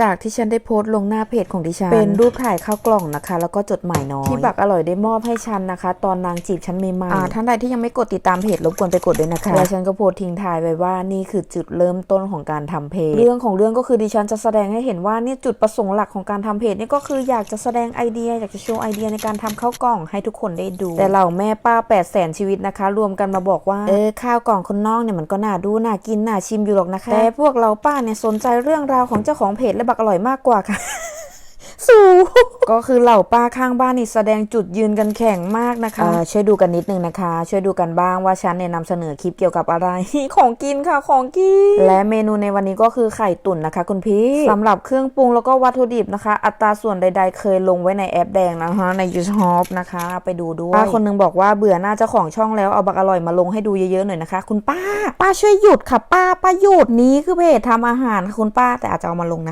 จากที่ฉันได้โพสต์ลงหน้าเพจของดิฉัน เป็นรูปถ่ายข้าวกล่องนะคะ แล้วก็จดหมายน้อย ที่บักอร่อยได้มอบให้ฉันนะคะ ตอนนางจีบฉันใหม่ๆอ่าท่านใดที่ยังไม่กดติดตามเพจรบกวนไปกดด้วยนะคะแล้วฉันก็โพสต์ทิ้งท้ายไว้ว่านี่คือจุดเริ่มต้นของการทำเพจ เรื่องของเรื่องก็คือดิฉันจะแสดงให้เห็นว่าเนี่ยจุดประสงค์หลักของการทำเพจนี่ก็คืออยากจะแสดงไอเดีย อยากจะโชว์ไอเดียในการทำข้าวกล่องให้ทุกคนได้ดู แต่เหล่าแม่ป้า8 0 0แสนชีวิตนะคะ รวมกันมาบอกว่าเออข้าวกล่องคนนอกเนี่ยมันก็น่าดูน่ากินน่าชิมอยู่หรอกนะคะแต่พวกเราป้าเนี่ยสนใจเรื่องราวของเจ้าของเพจและบักอร่อยมากกว่าค่ะ สูก็คือเหล่าป้าข้างบ้านนี่แสดงจุดยืนกันแข่งมากนะคะเอ่อช่วยดูกันนิดนึงนะคะ ช่วยดูกันบ้างว่าฉันเนี่ยนำเสนอคลิปเกี่ยวกับอะไร ของกินค่ะของกิน และเมนูในวันนี้ก็คือไข่ตุ๋นนะคะ คุณพี่สำหรับเครื่องปรุงแล้วก็วัตถุดิบนะคะ อัตราส่วนใด ๆ เคยลงไว้ในแอปแดงนะคะใน YouTube นะคะ ไปดูด้วยป้าคนนึงบอกว่าเบื่อหน้าเจ้าของช่องแล้วเอาบักอร่อยมาลงให้ดูเยอะๆหน่อยนะคะ คุณป้า ป้าช่วยหยุดค่ะ ป้าป้าหยุดนี้คือเพจทำอาหารค่ะคุณป้าแต่อาจจะเอามาลงนะ